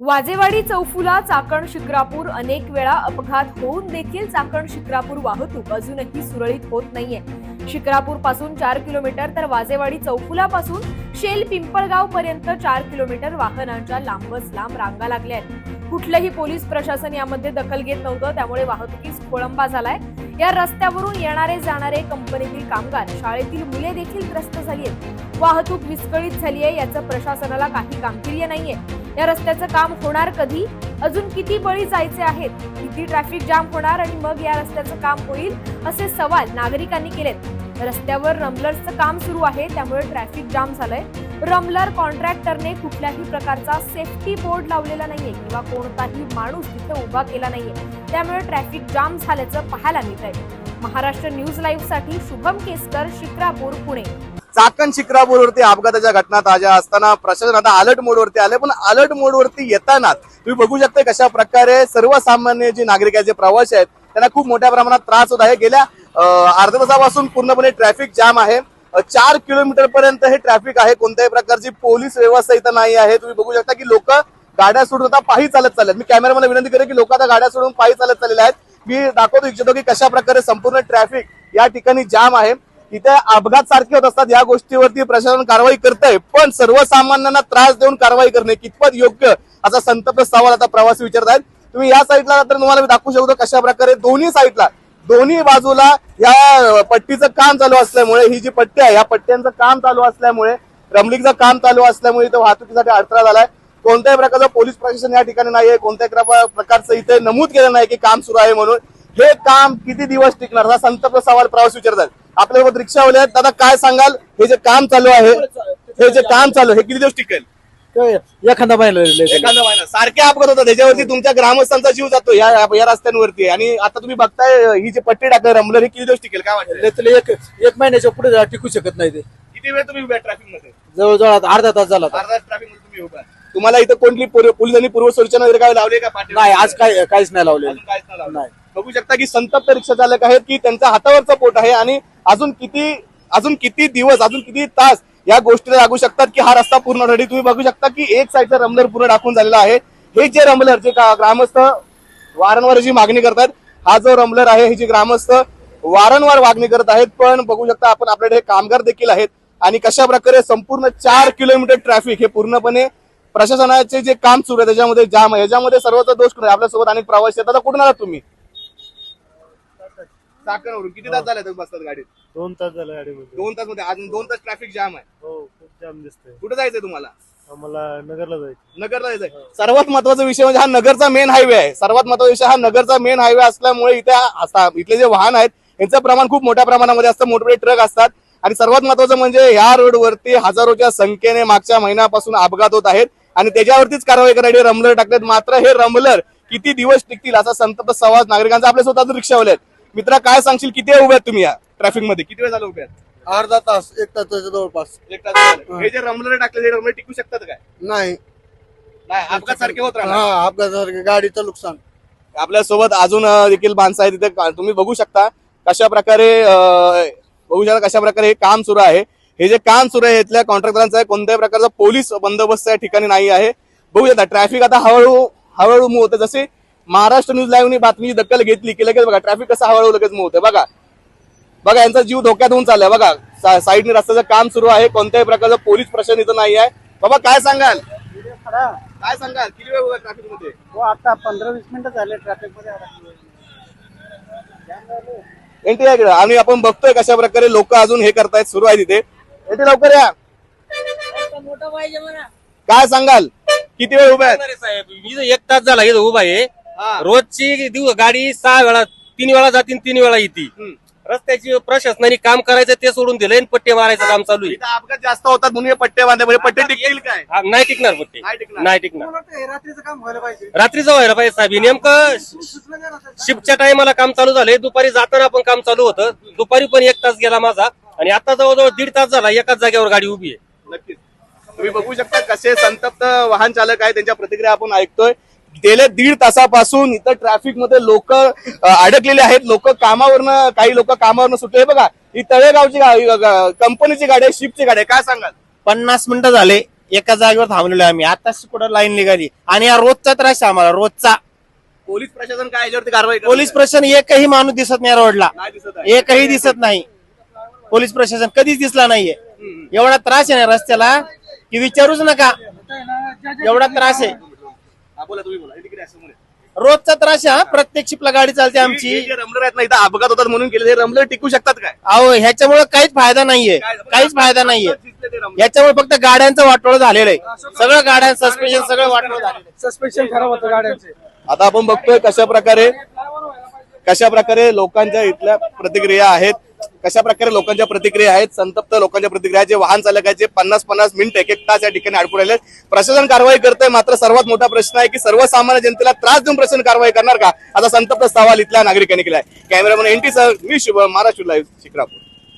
वाजेवाडी चौफुला चाकण शिक्रापूर अनेक वेळा अपघात होऊन देखील चाकण शिक्रापूर वाहतूक अजूनही सुरळीत होत नाहीये. शिक्रापूरपासून चार किलोमीटर तर वाजेवाडी चौफुला पासून शेल पिंपळगाव पर्यंत चार किलोमीटर वाहनांच्या लांबच लांब रांगा लागल्या आहेत. कुठलंही पोलीस प्रशासन यामध्ये दखल घेत नव्हतं त्यामुळे वाहतुकीस खोळंबा झालाय. या रस्त्यावरून येणारे जाणारे कंपनीतील कामगार शाळेतील मुले देखील त्रस्त झाली आहेत. वाहतूक विस्कळीत झाली आहे याचं प्रशासनाला काही गांभीर्य नाहीये. या रस्त्याचं काम होणार कधी? अजून किती बळी जायचे आहेत? किती ट्रॅफिक जाम होणार आणि मग या रस्त्याचं काम होईल? असे सवाल नागरिकांनी केलेत. रस्त्यावर रमलरचं काम सुरू आहे त्यामुळे ट्रॅफिक जाम झालंय. रमलर कॉन्ट्रॅक्टरने कुठल्याही प्रकारचा सेफ्टी बोर्ड लावलेला नाहीये किंवा कोणताही माणूस तिथे उभा केला नाहीये. त्यामुळे ट्रॅफिक जाम झाल्याचं पाहायला मिळत आहे महाराष्ट्र न्यूज लाईव्हसाठी शुभम केसकर शिक्रापूर पुणे. चाकण शिक्रापूरवरती अपघाताच्या घटना ताज्या असताना प्रशासन आता अलर्ट मोडवरती आले पण अलर्ट मोडवरती येताना तुम्ही बघू शकता कशा प्रकारे सर्वसामान्य जे नागरिक आहेत जे प्रवासी आहेत त्यांना खूप मोठ्या प्रमाणात त्रास होत आहे. गेल्या अर्ध्या तासापासून पूर्णपणे ट्रॅफिक जाम आहे. चार किलोमीटर पर्यंत हे ट्रॅफिक आहे. कोणत्याही प्रकारची पोलीस व्यवस्था इथं नाही आहे. तुम्ही बघू शकता की लोक गाड्या सोडून आता पायी चालत चालले मी कॅमेरामॅनला विनंती करेन की लोक आता गाड्या सोडून पायी चालत चाललेले आहेत. मी दाखवतो इच्छितो की कशा प्रकारे संपूर्ण ट्रॅफिक या ठिकाणी जाम आहे. इथे अपघात सारखे होत असतात. या गोष्टीवरती प्रशासन कारवाई करतंय. पण सर्वसामान्यांना त्रास देऊन कारवाई करणे कितपत योग्य असा संतप्त सवाल आता प्रवासी विचारत आहेत तुम्ही या साईडला तर तुम्हाला मी दाखवू शकतो कशा प्रकारे दोन्ही साईडला दोन्ही बाजूला या पट्टीचं काम चालू असल्यामुळे ही जी पट्टी आहे या पट्ट्यांचं काम चालू असल्यामुळे रमलिंगचं काम चालू असल्यामुळे इथं वाहतुकीसाठी अडथळा झालाय. कोणत्याही प्रकारचं पोलीस प्रशासन या ठिकाणी नाहीये कोणत्याही प्रकारचं इथे नमूद केलं नाही की काम सुरू आहे म्हणून. हे काम किती दिवस टिकणार? हा संतप्त सवाल प्रवासी विचारतात. आपल्यासोबत रिक्षावाले आहेत. दादा काय सांगाल? हे जे काम चालू आहे हे जे काम चालू आहे हे किती दिवस टिकेल? काय? एखादा महिना एखादा महिना सारखे अपघात होतात. त्याच्यावरती तुमच्या ग्रामस्थांचा जीव जातो. या या रस्त्यांवरती. आणि आता तुम्ही बघताय ही जी पट्टी टाकली रमलर ही किती दिवस टिकेल? काय वाटतं एक एक महिन्याच्या पुढे टिकू शकत नाही ते. किती वेळ तुम्ही उभ्या ट्रॅफिकमध्ये? जवळजवळ आता अर्धा तास झाला आता. अर्धा ट्रॅफिकमध्ये तुम्ही उभा तुम्हाला इथं कोणती पूर्व- पोलिसांनी पूर्व सूचना वगैरे काय लावली का पाठी नाही आज काय काहीच नाही लावलेलं. अजून काहीच नाही लावलं. नाही. बघू शकता की संतप्त रिक्षा चालक आहेत की त्यांच्या हातावरचं पोट आहे आणि अजून किती अजून किती दिवस अजून किती तास या गोष्टीला लागू शकतात की हा रस्ता पूर्ण रेडी तुम्ही बघू शकता की एक साईडचा रमलर पूर्ण टाकून झालेला आहे. हे जे रमलर जे ग्रामस्थ वारंवार जी मागणी करतात हा जो रमलर आहे हे जे ग्रामस्थ वारंवार मागणी करत आहेत पण बघू शकता आपण आपल्याकडे कामगार देखील आहेत. आणि कशा प्रकारे संपूर्ण चार किलोमीटर ट्रॅफिक हे पूर्णपणे प्रशासनाचे जे काम सुरू आहे त्याच्यामध्ये जाम आहे. याच्यामध्ये सर्वचा दोष कोण आपल्यासोबत अनेक प्रवासी येतात कुठून आलात तुम्ही? चाकणवरून किती तास झाले तुम्ही बसतात गाडीत? दोन तास झालं गाडीमध्ये. दोन तासमध्ये. अजून दोन तास ट्रॅफिक जाम आहे. हो खूप जाम दिसतंय. कुठे जायचंय तुम्हाला? आम्हाला नगरला जायचं नगरला जायचंय. सर्वात महत्त्वाचा विषय म्हणजे हा नगरचा मेन हायवे आहे. सर्वात महत्त्वाचा विषय हा नगरचा मेन हायवे असल्यामुळे इथे हा- असा- इथले जे वाहन आहेत यांचं प्रमाण खूप मोठ्या प्रमाणामध्ये असतं. मोठे ट्रक असतात. आणि सर्वात महत्वाचं म्हणजे ह्या रोडवरती हजारोच्या संख्येने मागच्या महिन्यापासून अपघात होत आहेत. आणि त्याच्यावरतीच कारवाई करायची रमलर टाकलेत. मात्र हे रमलर किती दिवस टिकतील असा संतप्त संवाद नागरिकांचा. आपल्या स्वतः रिक्षावाले आहेत. मित्रा काय सांगशील? किती वेळ उभे आहेत तुम्ही या ट्रॅफिकमध्ये? किती वेळ झालं उभे आहेत? अर्धा तास एक तासाच्या जवळपास. एक तास झाले. हे. जे रमलर टाकले हे रमलर टिकू शकतात काय? नाही. नाही अपघात सारखे होत राहणार. हा अपघातासारखे गाडीचं नुकसान. आपल्यासोबत अजून अं, देखील माणसं आहेत तिथे. का- तुम्ही बघू शकता कशा प्रकारे अं, बघू शकता कशा प्रकारे हे काम सुरू आहे. हे जे काम सुरू आहे इथल्या कॉन्ट्रॅक्टरांचं आहे कोणत्याही प्रकारचा पोलीस बंदोबस्त या ठिकाणी नाही आहे. बघू शकता ट्रॅफिक आता हळूहळू हळूहळू मूव होतं जसे महाराष्ट्र न्यूज लाईव्हनी बातमी दखल घेतली की लगेच बघा ट्रॅफिक कसं हळूहळू लगेच होतं बघा. बघा यांचा जीव धोक्यात होऊन चाललाय. बघा सा- साईडने रस्त्याचं काम सुरू आहे. कोणत्याही प्रकारचं पोलीस प्रशासन इथं नाही आहे. बाबा काय सांगाल? काय सांगाल? किती वेळ उभा ट्रॅफिकमध्ये? हो आता पंधरा वीस मिनिटं झाले ट्रॅफिकमध्ये एनटी आणि आपण बघतोय कशा प्रकारे लोक अजून हे करतायत सुरू आहे तिथे. एनटी लवकर या. काय सांगाल? किती वेळ उभे अरे साहेब मी एक तास झाला इथं उभा आहे. हा. रोजची दिवस गाडी सहा वेळा तीन वेळा जातील तीन वेळा येते. रस्त्याची प्रशासनाने काम करायचं ते सोडून दिलंय आणि पट्टे मारायचं काम चालू आहे. अपघात जास्त होतात म्हणून हे पट्टे बांधले. म्हणजे पट्टे टिकतील काय? हा, नाही टिकणार पट्टे. नाही टिकणार. नाही टिकणार. रात्रीचं काम व्हायला पाहिजे? रात्रीचं व्हायला पाहिजे साहेब. हे नेमकं शिफ्टच्या टायमाला काम चालू झालंय. दुपारी जाताना पण काम चालू होतं. दुपारी पण एक तास गेला माझा. आणि आता जवळजवळ दीड तास झाला एकाच जागेवर गाडी उभी आहे. नक्कीच. तुम्ही बघू शकता कसे संतप्त वाहन चालक आहे त्यांच्या प्रतिक्रिया आपण ऐकतोय. गेल्या दीड तासापासून इथं ट्रॅफिकमध्ये लोक अडकलेले आहेत. लोक कामावरनं काही लोक कामावरनं सुटले. हे बघा ही तळेगावची कंपनीची गाडी आहे शिपची गाडी आहे. काय सांगाल? पन्नास मिनिटं झाले. एका जागेवर थांबलेलो आहे आम्ही. आता कुठं लाईन निघाली? आणि हा रोजचा त्रास आहे आम्हाला रोजचा. पोलीस प्रशासन काय याच्यावरती कारवाई पोलीस? प्रशासन एकही माणूस दिसत नाही रोडला नाही दिसत आहे. एकही दिसत नाही. पोलीस प्रशासन कधीच दिसला नाहीये. एवढा त्रास आहे ना रस्त्याला की विचारूच नका. एवढा त्रास आहे. बोला तुम्ही बोला. तिकडे या समोर या. रोजचा त्रास आहे हा. प्रत्येक शिपला गाडी चालते हे आमची. रमलर आहेत ना इथं अपघात होतात म्हणून केले हे रमलर टिकू शकतात काय? अहो ह्याच्यामुळे काहीच फायदा नाहीये. काहीच फायदा नाहीये. याच्यामुळे फक्त गाड्यांचं वाटोळ झालेलं आहे. सगळं गाड्या सस्पेन्शन सगळं वाटोळ झालेलं आहे. सस्पेन्शन खराब होतं गाड्यांचे. आता आपण बघतोय कशा प्रकारे कशा प्रकारे लोकांच्या इथल्या प्रतिक्रिया आहेत. कशा प्रकारे लोकांच्या प्रतिक्रिया आहेत? संतप्त लोकांच्या प्रतिक्रिया जे वाहन चालकाचे पन्नास पन्नास मिनिट एक एक तास या ठिकाणी अडकून राहिले प्रशासन कारवाई करतंय. मात्र सर्वात मोठा प्रश्न आहे की सर्वसामान्य जनतेला त्रास देऊन प्रशासन कारवाई करणार का? असा संतप्त सवाल इथल्या नागरिकांनी केलाय. कॅमेरामॅन एनटी सह मी शुभ महाराष्ट्र लाईव्ह शिक्रापूर.